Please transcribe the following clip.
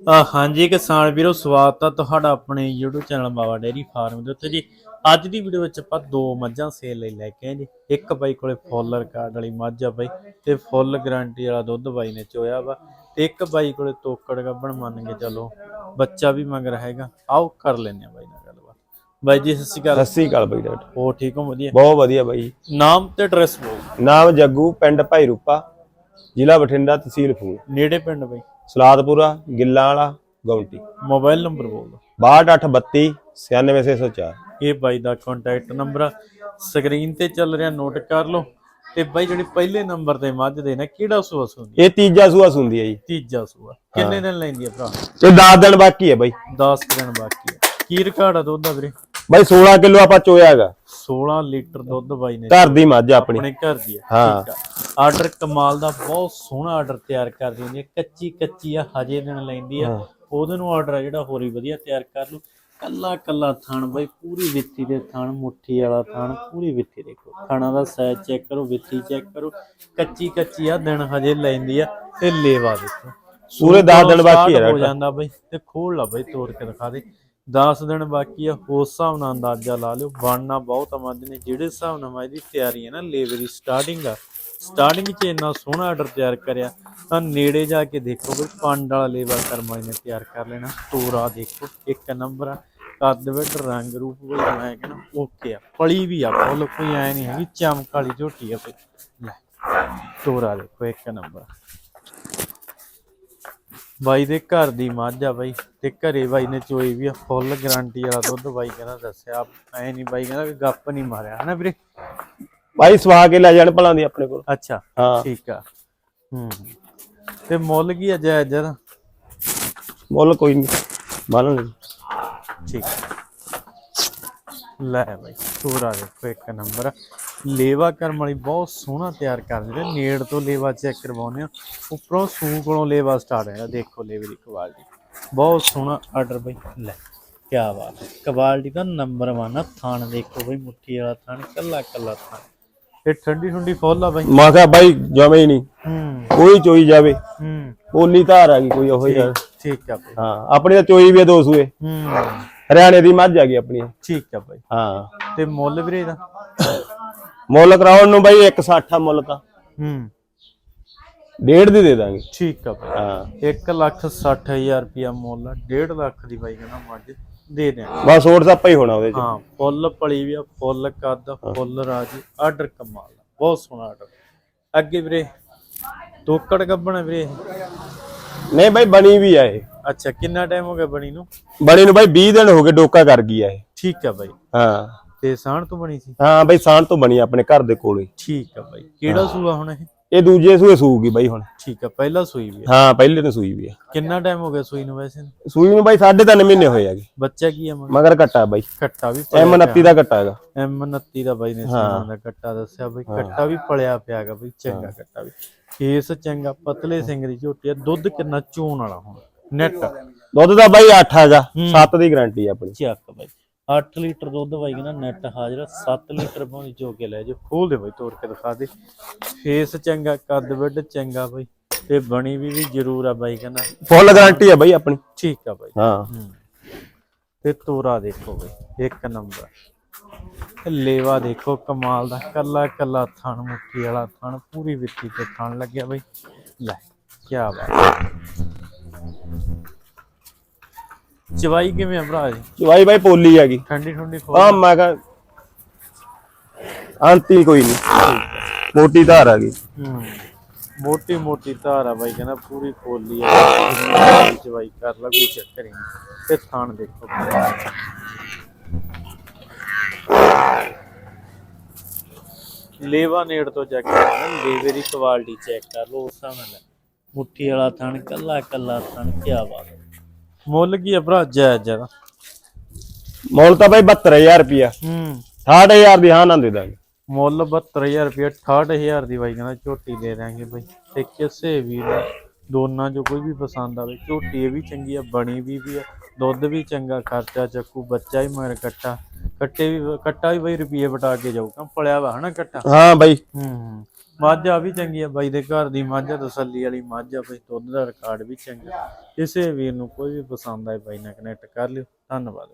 ਆ ਹਾਂਜੀ ਕਿਸਾਨ ਵੀਰੋ ਸਵਾਗਤ ਆ ਤੁਹਾਡਾ ਆਪਣੇ YouTube channel Bawa dairy farm ਦੇ ਉੱਤੇ ਜੀ। ਅੱਜ ਦੀ ਵੀਡੀਓ ਵਿੱਚ ਆਪਾਂ ਦੋ ਮੱਝਾਂ ਸੇਲ ਲਈ ਲੈ ਕੇ ਆਏ ਜੀ। ਇੱਕ ਬਾਈ ਕੋਲੇ ਫੁੱਲ ਰਿਕਾਰਡ ਵਾਲੀ ਮੱਝ ਆ ਬਾਈ ਤੇ ਫੁੱਲ ਗਾਰੰਟੀ ਵਾਲਾ ਦੁੱਧ ਬਾਈ ਨੇ ਚੋਇਆ ਵਾ। ਤੇ ਇੱਕ ਬਾਈ ਕੋਲੇ ਤੋਕੜ ਗੱਬਣ ਮੰਨ ਕੇ ਚੱਲੋ ਬੱਚਾ ਵੀ ਮੰਗ ਰਿਹਾ ਹੈਗਾ। ਆਓ ਕਰ ਲੈਨੇ ਆ ਬਾਈ ਨਾਲ ਗੱਲਬਾਤ। ਬਾਈ ਜੀ ਸਤਿ ਸ਼੍ਰੀ ਅਕਾਲ। ਸਤਿ ਸ੍ਰੀ ਅਕਾਲ ਬਾਈ ਡਾਕਟਰ ਹੋ ਠੀਕ ਹੋ? ਵਧੀਆ। ਬਹੁਤ ਵਧੀਆ ਬਾਈ। ਨਾਮ ਤੇ ਐਡਰੈਸ ਬੋਲ। ਨਾਮ ਜੱਗੂ ਪਿੰਡ ਭਾਈ ਰੂਪਾ ਜ਼ਿਲ੍ਹਾ ਬਠਿੰਡਾ ਤਹਿਸੀਲ ਫੂਲ। ਨੇੜੇ ਪਿੰਡ ਬਾਈ। ਸਲਾਦਪੁਰਾ ਗਿੱਲਾਂ ਵਾਲਾ ਗੌਂਟੀ। ਮੋਬਾਈਲ ਨੰਬਰ ਬੋਲ 6232 96604 ਇਹ ਬਾਈ ਦਾ ਕੰਟੈਕਟ ਨੰਬਰ ਆ। ਸਕਰੀਨ ਤੇ ਚੱਲ ਰਿਹਾ ਨੋਟ ਕਰ ਲਓ। ਤੇ ਬਾਈ ਜਿਹੜੀ ਪਹਿਲੇ ਨੰਬਰ ਤੇ ਮੱਝ ਦੇ ਨਾ ਕਿਹੜਾ ਸੂਆ ਸੁੰਦੀ ਇਹ ਤੀਜਾ ਸੂਆ ਸੁੰਦੀ ਹੈ ਜੀ। ਤੀਜਾ ਸੂਆ। ਕਿੰਨੇ ਦਿਨ ਲੈਂਦੀ ਆ ਭਰਾ? ਇਹ 10 ਦਿਨ ਬਾਕੀ ਹੈ ਬਾਈ। 10 ਦਿਨ ਬਾਕੀ ਆ। ਕੀ ਰਿਕਾਰਡ ਆ ਦੁੱਧ ਦਾ ਵੀਰੇ? ਬਾਈ 16 ਕਿਲੋ ਆਪਾਂ ਚੋਇਆ ਹੈਗਾ। 16 ਲੀਟਰ ਦੁੱਧ ਬਾਈ ਨੇ ਘਰ ਦੀ ਮੱਝ ਆਪਣੀ। ਆਪਣੇ ਘਰ ਦੀ ਆ। ਹਾਂ। ਠੀਕ ਆ। ਆਰਡਰ ਕਮਾਲ ਦਾ ਬਹੁਤ ਸੋਹਣਾ ਆਰਡਰ ਤਿਆਰ ਕਰਦੀ ਹੁੰਦੀ ਹੈ। ਕੱਚੀ ਕੱਚੀ ਆ ਹਜੇ ਦਿਨ ਲੈਂਦੀ ਆ। ਉਹਦੇ ਨੂੰ ਆਰਡਰ ਆ ਜਿਹੜਾ ਹੋਰ ਹੀ ਵਧੀਆ ਤਿਆਰ ਕਰ ਲਓ। ਕੱਲਾ ਕੱਲਾ ਥਣ ਬਾਈ ਪੂਰੀ ਵਿੱਥੀ ਦੇ ਥਣ ਮੁੱਠੀ ਵਾਲਾ ਥਣ ਪੂਰੀ ਵਿੱਥੀ ਦੇਖੋ। ਥਣਾ ਦਾ ਸਾਈਜ਼ ਚੈੱਕ ਕਰੋ ਵਿੱਥੀ ਚੈੱਕ ਕਰੋ। ਕੱਚੀ ਕੱਚੀ ਆ ਦਿਨ ਹਜੇ ਲੈਂਦੀ ਆ। ਤੇ ਲੇਵਾ ਦੇਖੋ। ਪੂਰੇ 10 ਦਿਨ ਬਾਕੀ start ਹੈ ਹੋ ਜਾਂਦਾ ਬਾਈ। ਤੇ ਖੋਲ ਲਾ ਬਾਈ ਤੋੜ ਕੇ ਦਿਖਾ ਦੇ। 10 ਦਿਨ ਬਾਕੀ ਆ ਉਸ ਹਿਸਾਬ ਨਾਲ ਅੰਦਾਜ਼ਾ ਲਾ ਲਿਓ। ਬਣਨਾ ਬਹੁਤ ਆਮਦ ਨੇ ਜਿਹੜੇ ਹਿਸਾਬ ਨਾਲ ਮੈਂ ਇਹਦੀ ਤਿਆਰੀ ਹੈ ਨਾ ਲੇਬਰ ਦੀ ਸਟਾਰਟਿੰਗ ਆ ਸਟਾਰਟਿੰਗ 'ਚ ਇੰਨਾ ਸੋਹਣਾ ਆਰਡਰ ਤਿਆਰ ਕਰਿਆ, ਤਾਂ ਨੇੜੇ ਜਾ ਕੇ ਦੇਖੋ ਵੀ ਪੰਡ ਵਾਲਾ ਲੇਬਰ ਕਰਮਾਈ ਨੇ ਤਿਆਰ ਕਰ ਲੈਣਾ। ਤੋਰਾ ਦੇਖੋ, ਇੱਕ ਨੰਬਰ ਆ ਕੱਦ ਵਿੱਚ ਰੰਗ ਰੂਪ ਵੀ ਮੈਂ ਕਹਿੰਦਾ ਓਕੇ ਆ। ਪਲੀ ਵੀ ਆ, ਫੁੱਲ ਕੋਈ ਐ ਨਹੀਂ ਹੈਗੀ, ਚਮਕ ਵਾਲੀ ਝੋਟੀ ਆ ਫੇ ਲੈ ਤੋਰਾ ਦੇਖੋ, ਇੱਕ ਨੰਬਰ ਬਾਈ ਦੇ ਘਰ ਦੀ ਮੱਝ ਆ ਬਾਈ, ਤੇ ਘਰੇ ਬਾਈ ਨੇ ਚੋਈ ਵੀ ਆ ਫੁੱਲ ਗਾਰੰਟੀ ਵਾਲਾ ਦੁੱਧ ਬਾਈ ਕਹਿੰਦਾ ਦੱਸਿਆ, ਐ ਨਹੀਂ ਬਾਈ ਕਹਿੰਦਾ ਵੀ ਗੱਪ ਨਹੀਂ ਮਾਰਿਆ। ਹਨਾ ਵੀਰੇ? ਬਾਈ ਸਵਾ ਕੇ ਲੈ ਜਾਣ ਭਲਾਂ ਦੀ ਆਪਣੇ ਕੋਲ। ਅੱਛਾ ਹਾਂ। ਠੀਕ ਆ। ਹੂੰ। ਤੇ ਮੁੱਲ ਕੀ ਆ ਜਾਇਜ਼ ਜਰਾ ਮੁੱਲ ਕੋਈ ਨਹੀਂ ਮੰਨ ਲਈ ਠੀਕ। ਲੈ ਬਾਈ ਤੋਰਾ ਦੇਖੋ ਇੱਕ ਨੰਬਰ। ਲੇਵਾ ਕਰਮ ਵਾਲੀ ਬਹੁਤ ਸੋਹਣਾ ਤਿਆਰ ਕਰਦੇ ਨੇ। ਨੇੜ ਤੋਂ ਲੇਵਾ ਚੈੱਕ ਕਰਵਾਉਂਦੇ ਆ। ਉੱਪਰੋਂ ਸੂ ਕੋਲੋਂ ਲੇਵਾ ਸਟਾਰਟ ਹੈ ਦੇਖੋ ਲੇਵੇ ਦੀ ਕੁਆਲਿਟੀ ਬਹੁਤ ਸੋਹਣਾ ਆਰਡਰ ਬਾਈ। ਲੈ ਕੀ ਬਾਤ ਹੈ। ਕੁਆਲਿਟੀ ਦਾ ਨੰਬਰ 1 ਆ। ਥਾਣ ਦੇਖੋ ਬਾਈ ਮੁੱਠੀ ਵਾਲਾ ਥਾਣ ਕੱਲਾ ਕੱਲਾ ਥਾਣ। ਇਹ ਠੰਡੀ ਠੰਡੀ ਫੁੱਲ ਆ ਬਾਈ। ਮੈਂ ਕਿਹਾ ਬਾਈ ਜਮੇ ਹੀ ਨਹੀਂ। ਹੂੰ। ਕੋਈ ਚੋਈ ਜਾਵੇ। ਹੂੰ। ਬੋਲੀ ਧਾਰ ਆ ਗਈ ਕੋਈ ਉਹੀ ਗੱਲ ਠੀਕ ਆ ਬਾਈ। ਹਾਂ ਆਪਣੀ ਤਾਂ ਚੋਈ ਵੀ ਆ ਦੋ ਸੂਏ। ਹੂੰ। ਹਰਿਆਣੇ ਦੀ ਮੱਝ ਆ ਗਈ ਆਪਣੀ। ਠੀਕ ਆ ਬਾਈ। ਹਾਂ। ਤੇ ਮੁੱਲ ਵੀਰੇ ਦਾ ਮੁੱਲ ਕਰਾਉਣ ਨੂੰ ਬਾਈ 160 ਆ ਮੁੱਲ ਤਾਂ। ਹੂੰ। ਡੇਢ ਦੀ ਦੇ ਦਾਂਗੇ। ਠੀਕ ਆ ਬਾਈ। ਹਾਂ। 1 ਲੱਖ 60 ਹਜ਼ਾਰ ਰੁਪਿਆ ਮੁੱਲ ਆ 1.5 ਲੱਖ ਦੀ ਬਾਈ ਕਹਿੰਦਾ ਮੱਝ। ਦੇ ਦਿਆਂ। ਬਸ ਹੋਰ ਸੱਪਾ ਹੀ ਹੋਣਾ ਉਹਦੇ ਚ। ਹਾਂ ਫੁੱਲ ਪਲੀ ਵੀ ਆ ਫੁੱਲ ਕੱਦ ਫੁੱਲ ਰਾਜੀ ਆਰਡਰ ਕਮਾਲ ਬਹੁਤ ਸੋਹਣਾ ਆਰਡਰ। ਅੱਗੇ ਵੀਰੇ ਤੋਕੜ ਗੱਬਣਾ ਵੀਰੇ। ਨਹੀਂ ਬਾਈ ਬਣੀ ਵੀ ਆ ਇਹ। ਅੱਛਾ ਕਿੰਨਾ ਟਾਈਮ ਹੋ ਗਿਆ ਬਣੀ ਨੂੰ? ਬਣੀ ਨੂੰ ਬਾਈ 20 ਦਿਨ ਹੋ ਗਏ ਡੋਕਾ ਕਰ ਗਈ ਆ ਇਹ। ਠੀਕ ਆ ਬਾਈ। ਹਾਂ। ਤੇ ਸਾਣ ਤੋਂ ਬਣੀ ਸੀ? ਹਾਂ ਬਾਈ ਸਾਂਢ ਤੋਂ ਬਣੀ ਆਪਣੇ ਘਰ ਦੇ ਕੋਲੇ। ਠੀਕ ਆ ਬਾਈ। ਕਿਹੜਾ ਸੂਆ ਹੁਣ ਇਹ? ਇਹ ਦੂਜੇ ਸੂਏ ਸੂਗੀ ਬਾਈ ਹੁਣ। ਠੀਕ ਆ ਪਹਿਲਾ ਸੂਈ ਵੀ ਆ। ਹਾਂ ਪਹਿਲੇ ਤੇ ਸੂਈ ਵੀ ਆ। ਕਿੰਨਾ ਟਾਈਮ ਹੋ ਗਿਆ ਸੂਈ ਨੂੰ ਵੈਸੇ? ਸੂਈ ਨੂੰ ਬਾਈ 3.5 ਮਹੀਨੇ ਹੋਏ ਹੈਗੇ। ਬੱਚਾ ਕੀ ਆ ਮਗਰ ਮਗਰ ਕੱਟਾ ਬਾਈ। ਕੱਟਾ ਵੀ ਐਮ 29 ਦਾ ਕੱਟਾ ਹੈਗਾ। ਐਮ 29 ਦਾ ਬਾਈ ਨੇ ਸੁਣਾ ਦਾ ਕੱਟਾ ਦੱਸਿਆ ਬਈ ਕੱਟਾ ਵੀ ਪਲਿਆ ਪਿਆਗਾ ਬਈ ਚੰਗਾ ਕੱਟਾ ਵੀ। ਫੇਸ ਚੰਗਾ ਪਤਲੇ ਸਿੰਘ ਦੀ ਝੋਟੀ ਆ ਦੁੱਧ ਕਿੰਨਾ ਚੋਣ ਵਾਲਾ ਹੁਣ? ਨੈਟ ਦੁੱਧ ਦਾ ਬਾਈ 8 ਹੈਗਾ 7 ਦੀ ਗਾਰੰਟੀ ਆਪਣੀ। ਚੱਕ ਬਾਈ। 8 ਲੀਟਰ ਦੁੱਧ ਬਾਈ ਕਹਿੰਦਾ ਨੈਟ ਹਾਜ਼ਰ 7 ਲੀਟਰ ਪਾਉਂਦੀ ਜੋ ਕੇ ਲੈ ਜਾ ਖੋਲ ਦੇ ਬਾਈ ਤੋੜ ਕੇ ਦਿਖਾ ਦੇ। ਫੇਸ ਚੰਗਾ ਕੱਦ ਵੱਡ ਚੰਗਾ ਬਾਈ। ਤੇ ਬਣੀ ਵੀ ਵੀ ਜ਼ਰੂਰ ਆ ਬਾਈ ਕਹਿੰਦਾ। ਫੁੱਲ ਗਾਰੰਟੀ ਆ ਬਾਈ ਆਪਣੀ। ਠੀਕ ਆ ਬਾਈ। ਹਾਂ। ਤੇ ਤੋਰਾ ਦੇਖੋ ਬਈ ਇੱਕ ਨੰਬਰ। ਤੇ ਲੇਵਾ ਦੇਖੋ ਕਮਾਲ ਦਾ ਕੱਲਾ ਕੱਲਾ ਥਣ ਮੁੱਠੀ ਵਾਲਾ ਥਣ ਪੂਰੀ ਵਿੱਤੀ ਤੇ ਥਣ ਲੱਗਿਆ ਬਈ। ਲੈ ਕੀ ਬਾਤ। ਹੈ। ਚਵਾਈ ਕਿਵੇਂ ਆ ਭਰਾ ਜੀ? ਚਵਾਈ ਬਾਈ ਪੋਲੀ ਹੈਗੀ ਠੰਡੀ ਠੰਡੀ ਖੋਲ ਹਾਂ ਮੈਂ ਕਹਾਂ ਅੰਤੀ ਕੋਈ ਨਹੀਂ ਮੋਟੀ ਧਾਰ ਆ ਗਈ। ਹੂੰ ਮੋਟੀ ਮੋਟੀ ਧਾਰ ਆ ਬਾਈ ਕਹਿੰਦਾ ਪੂਰੀ ਖੋਲੀ ਆ। ਚਵਾਈ ਕਰ ਲਾ ਕੋਈ ਚੱਕਰ ਨਹੀਂ ਤੇ ਥਣ ਦੇਖੋ। ਲੇਵਾ ਨੇੜ ਤੋਂ ਚੈੱਕ ਕਰਨਾ ਲੇਵੇ ਦੀ ਕੁਆਲਿਟੀ ਚੈੱਕ ਕਰ ਲਓ ਉਸ ਹਿਸਾਬ ਨਾਲ। ਮੁੱਠੀ ਵਾਲਾ ਥਣ ਕੱਲਾ ਕੱਲਾ ਥਣ ਕੀ ਬਾਤ। ਮੁੱਲ ਕੀ ਆ ਭਰਾ ਜਾਇਜ਼ ਜਰਾ ਮੁੱਲ ਤਾਂ ਬਾਈ 72000 ਰੁਪਿਆ ਹੂੰ। 68000 ਦੀ ਹਾਂ ਨਾ ਦੇ ਦਾਂਗੇ। ਮੁੱਲ 72000 ਰੁਪਏ 68000 ਦੀ ਬਾਈ ਕਹਿੰਦਾ ਝੋਟੀ ਦੇ ਦਾਂਗੇ ਬਾਈ। ਤੇ ਕਿਸੇ ਵੀ ਦਾ ਦੋਨਾਂ ਚੋਂ ਕੋਈ ਵੀ ਪਸੰਦ ਆਵੇ। ਝੋਟੀ ਇਹ ਵੀ ਚੰਗੀ ਆ ਬਣੀ ਵੀ ਵੀ ਆ ਦੁੱਧ ਵੀ ਚੰਗਾ ਖਰਚਾ ਚੱਕੂ ਬੱਚਾ ਵੀ ਮਗਰ ਕੱਟਾ। ਕੱਟੇ ਵੀ ਕੱਟਾ ਵੀ ਬਾਈ ਰੁਪਏ ਵਟਾ ਕੇ ਜਾਊਗਾ ਪਲਿਆ ਵਾ ਹਨਾ ਕੱਟਾ। ਹਾਂ ਬਾਈ। ਹੂੰ। ਮੱਝ ਆ ਵੀ ਚੰਗੀ ਆ, ਬਾਈ ਦੇ ਘਰ ਦੀ ਮੱਝ ਆ, ਤਸੱਲੀ ਵਾਲੀ ਮੱਝ ਆ, ਬਈ ਦੁੱਧ ਦਾ ਰਿਕਾਰਡ ਵੀ ਚੰਗਾ। ਕਿਸੇ ਵੀਰ ਨੂੰ ਕੋਈ ਵੀ ਪਸੰਦ ਆਏ, ਬਾਈ ਨਾਲ ਕਨੈਕਟ ਕਰ ਲਿਓ। ਧੰਨਵਾਦ